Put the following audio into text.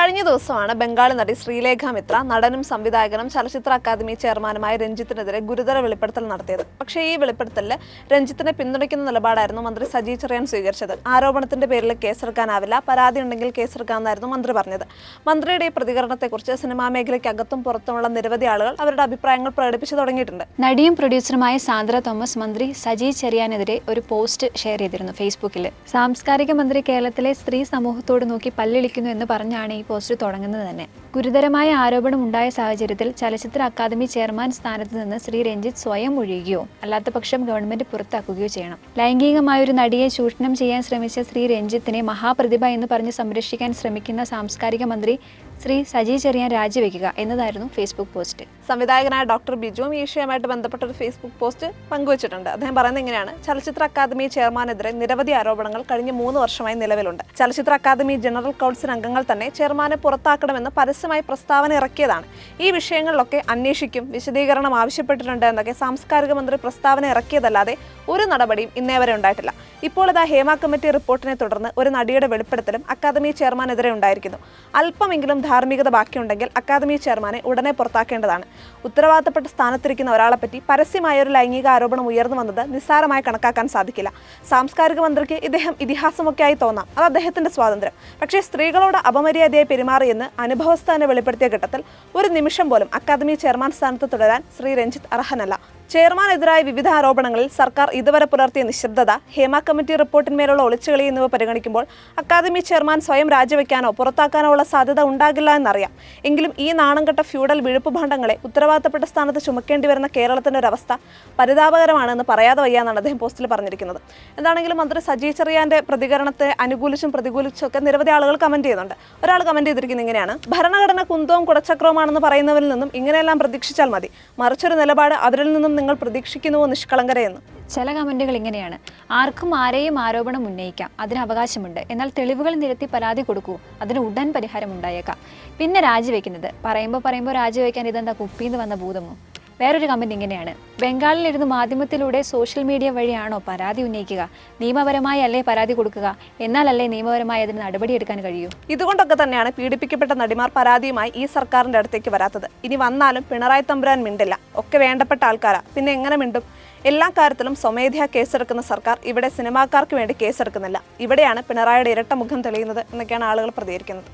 കഴിഞ്ഞ ദിവസമാണ് ബംഗാളി നടി ശ്രീലേഖ മിത്ര നടനും സംവിധായകനും ചലച്ചിത്ര അക്കാദമി ചെയർമാനുമായ രഞ്ജിത്തിനെതിരെ ഗുരുതര വെളിപ്പെടുത്തൽ നടത്തിയത്. പക്ഷേ ഈ വെളിപ്പെടുത്തലിൽ രഞ്ജിത്തിനെ പിന്തുണയ്ക്കുന്ന നിലപാടായിരുന്നു മന്ത്രി സജി ചെറിയാൻ സ്വീകരിച്ചത്. ആരോപണത്തിന്റെ പേരിൽ കേസെടുക്കാനാവില്ല പരാതി ഉണ്ടെങ്കിൽ കേസെടുക്കാമെന്നായിരുന്നു മന്ത്രി പറഞ്ഞത്. മന്ത്രിയുടെ ഈ പ്രതികരണത്തെക്കുറിച്ച് സിനിമാ മേഖലയ്ക്ക് അകത്തും പുറത്തുമുള്ള നിരവധി ആളുകൾ അവരുടെ അഭിപ്രായങ്ങൾ പ്രകടിപ്പിച്ചു തുടങ്ങിയിട്ടുണ്ട്. നടിയും പ്രൊഡ്യൂസറുമായ സാന്ദ്ര തോമസ് മന്ത്രി സജി ചെറിയാനെതിരെ ഒരു പോസ്റ്റ് ഷെയർ ചെയ്തിരുന്നു ഫേസ്ബുക്കിൽ സാംസ്കാരിക മന്ത്രി കേരളത്തിലെ സ്ത്രീ സമൂഹത്തോട് നോക്കി പല്ലിളിക്കുന്നു എന്ന് പറഞ്ഞാണ് ഈ പോസ്റ്റ് തുടങ്ങുന്നത് തന്നെ. ഗുരുതരമായ ആരോപണം ഉണ്ടായ സാഹചര്യത്തിൽ ചലച്ചിത്ര അക്കാദമി ചെയർമാൻ സ്ഥാനത്ത് നിന്ന് ശ്രീ രഞ്ജിത്ത് സ്വയം ഒഴിയുകയോ അല്ലാത്ത പക്ഷം ഗവൺമെന്റ് പുറത്താക്കുകയോ ചെയ്യണം. ലൈംഗികമായ ഒരു നടിയെ ചൂഷണം ചെയ്യാൻ ശ്രമിച്ച ശ്രീ രഞ്ജിത്തിനെ മഹാപ്രതിഭ എന്ന് പറഞ്ഞ് സംരക്ഷിക്കാൻ ശ്രമിക്കുന്ന സാംസ്കാരിക മന്ത്രി ശ്രീ സജി ചെറിയാൻ രാജിവെക്കുക എന്നതായിരുന്നു ഫേസ്ബുക്ക് പോസ്റ്റ് സംവിധായകനായ ഡോക്ടർ ബിജു ഈ വിഷയവുമായിട്ട് ബന്ധപ്പെട്ട ഒരു ഫേസ്ബുക്ക് പോസ്റ്റ് പങ്കുവച്ചിട്ടുണ്ട്. അദ്ദേഹം പറയുന്നത് ഇങ്ങനെയാണ്. ചലച്ചിത്ര അക്കാദമി ചെയർമാനെതിരെ നിരവധി ആരോപണങ്ങൾ കഴിഞ്ഞ മൂന്ന് വർഷമായി നിലവിലുണ്ട്. ചലച്ചിത്ര അക്കാദമി ജനറൽ കൗൺസിൽ അംഗങ്ങൾ തന്നെ ചെയർമാനെ പുറത്താക്കണമെന്ന് പരസ്യമായി പ്രസ്താവന ഇറക്കിയതാണ്. ഈ വിഷയങ്ങളിലൊക്കെ അന്വേഷിക്കും വിശദീകരണം ആവശ്യപ്പെട്ടിട്ടുണ്ട് എന്നൊക്കെ സാംസ്കാരിക മന്ത്രി പ്രസ്താവന ഇറക്കിയതല്ലാതെ ഒരു നടപടിയും ഇന്നേ വരെ ഉണ്ടായിട്ടില്ല. ഇപ്പോൾ ഇതാ ഹേമ കമ്മിറ്റി റിപ്പോർട്ടിനെ തുടർന്ന് ഒരു നടിയുടെ വെളിപ്പെടുത്തലും അക്കാദമി ചെയർമാനെതിരെ ഉണ്ടായിരിക്കുന്നു. അല്പമെങ്കിലും ധാർമ്മികത ബാക്കിയുണ്ടെങ്കിൽ അക്കാദമി ചെയർമാനെ ഉടനെ പുറത്താക്കേണ്ടതാണ്. ഉത്തരവാദിത്തപ്പെട്ട സ്ഥാനത്തിരിക്കുന്ന ഒരാളെപ്പറ്റി പരസ്യമായ ഒരു ലൈംഗിക ആരോപണം ഉയർന്നു വന്നത് നിസ്സാരമായി കണക്കാക്കാൻ സാധിക്കില്ല. സാംസ്കാരിക മന്ത്രിക്ക് ഇദ്ദേഹം ഇതിഹാസമൊക്കെ ആയി തോന്നാം. അത് അദ്ദേഹത്തിന്റെ സ്വാതന്ത്ര്യം. പക്ഷേ സ്ത്രീകളോട് അപമര്യാദയായി പെരുമാറിയെന്ന് അനുഭവസ്ഥാനെ വെളിപ്പെടുത്തിയ ഘട്ടത്തിൽ ഒരു നിമിഷം പോലും അക്കാദമി ചെയർമാൻ സ്ഥാനത്ത് തുടരാൻ ശ്രീ രഞ്ജിത്ത് അർഹനല്ല. ചെയർമാനെതിരായ വിവിധ ആരോപണങ്ങളിൽ സർക്കാർ ഇതുവരെ പുലർത്തിയ നിശബ്ദത ഹേമ കമ്മിറ്റി റിപ്പോർട്ടിന്മേലുള്ള ഒളിച്ചുകളി എന്നിവ പരിഗണിക്കുമ്പോൾ അക്കാദമി ചെയർമാൻ സ്വയം രാജിവെക്കാനോ പുറത്താക്കാനോ ഉള്ള സാധ്യത ഉണ്ടാകില്ല എന്നറിയാം. എങ്കിലും ഈ നാണംകെട്ട ഫ്യൂഡൽ വിഴുപ്പ് ഭാണ്ഡങ്ങളെ ഉത്തരവാദിത്തപ്പെട്ട സ്ഥാനത്ത് ചുമക്കേണ്ടി വരുന്ന കേരളത്തിന്റെ ഒരു അവസ്ഥ പരിതാപകരമാണെന്ന് പറയാതെ വയ്യ എന്നാണ് അദ്ദേഹം പോസ്റ്റിൽ പറഞ്ഞിരിക്കുന്നത്. എന്താണെങ്കിലും മന്ത്രി സജി ചെറിയാന്റെ പ്രതികരണത്തെ അനുകൂലിച്ചും പ്രതികൂലിച്ചും ഒക്കെ നിരവധി ആളുകൾ കമന്റ് ചെയ്യുന്നുണ്ട്. ഒരാൾ കമന്റ് ചെയ്തിരിക്കുന്നത് ഇങ്ങനെയാണ്. ഭരണഘടന കുന്തവും കുടച്ചക്രവുമാണെന്ന് പറയുന്നവരിൽ നിന്നും ഇങ്ങനെയെല്ലാം പ്രതീക്ഷിച്ചാൽ മതി. മറിച്ചൊരു നിലപാട് അവരിൽ നിന്നും നിങ്ങൾ പ്രതീക്ഷിക്കുന്നുവോ നിഷ്കളങ്കരയെന്ന് ചില കമന്റുകൾ ഇങ്ങനെയാണ്. ആർക്കും ആരെയും ആരോപണം ഉന്നയിക്കാം. അതിന് അവകാശമുണ്ട്. എന്നാൽ തെളിവുകൾ നിരത്തി പരാതി കൊടുക്കൂ. അതിന് ഉടൻ പരിഹാരം ഉണ്ടായേക്കാം. പിന്നെ രാജിവെക്കുന്നത്. പറയുമ്പോൾ പറയുമ്പോൾ രാജിവെക്കാൻ ഇതെന്താ കുപ്പിന്ന് വന്ന ഭൂതമോ? വേറൊരു കമന്റ് ഇങ്ങനെയാണ്. ബംഗാളിൽ ബംഗാളിലിരുന്ന് മാധ്യമത്തിലൂടെ സോഷ്യൽ മീഡിയ വഴിയാണോ പരാതി ഉന്നയിക്കുക? നിയമപരമായി അല്ലേ പരാതി കൊടുക്കുക? എന്നാലല്ലേ നിയമപരമായി അതിന് നടപടിയെടുക്കാൻ കഴിയൂ? ഇതുകൊണ്ടൊക്കെ തന്നെയാണ് പീഡിപ്പിക്കപ്പെട്ട നടിമാർ പരാതിയുമായി ഈ സർക്കാരിന്റെ അടുത്തേക്ക് വരാത്തത്. ഇനി വന്നാലും പിണറായി തമ്പുരാൻ മിണ്ടില്ല. ഒക്കെ വേണ്ടപ്പെട്ട ആൾക്കാരാ. പിന്നെ എങ്ങനെ മിണ്ടും? എല്ലാ കാര്യത്തിലും സ്വമേധയാ കേസെടുക്കുന്ന സർക്കാർ ഇവിടെ സിനിമാക്കാർക്ക് വേണ്ടി കേസെടുക്കുന്നില്ല. ഇവിടെയാണ് പിണറായിയുടെ ഇരട്ട മുഖം തെളിയുന്നത് എന്നൊക്കെയാണ് ആളുകൾ പ്രതികരിക്കുന്നത്.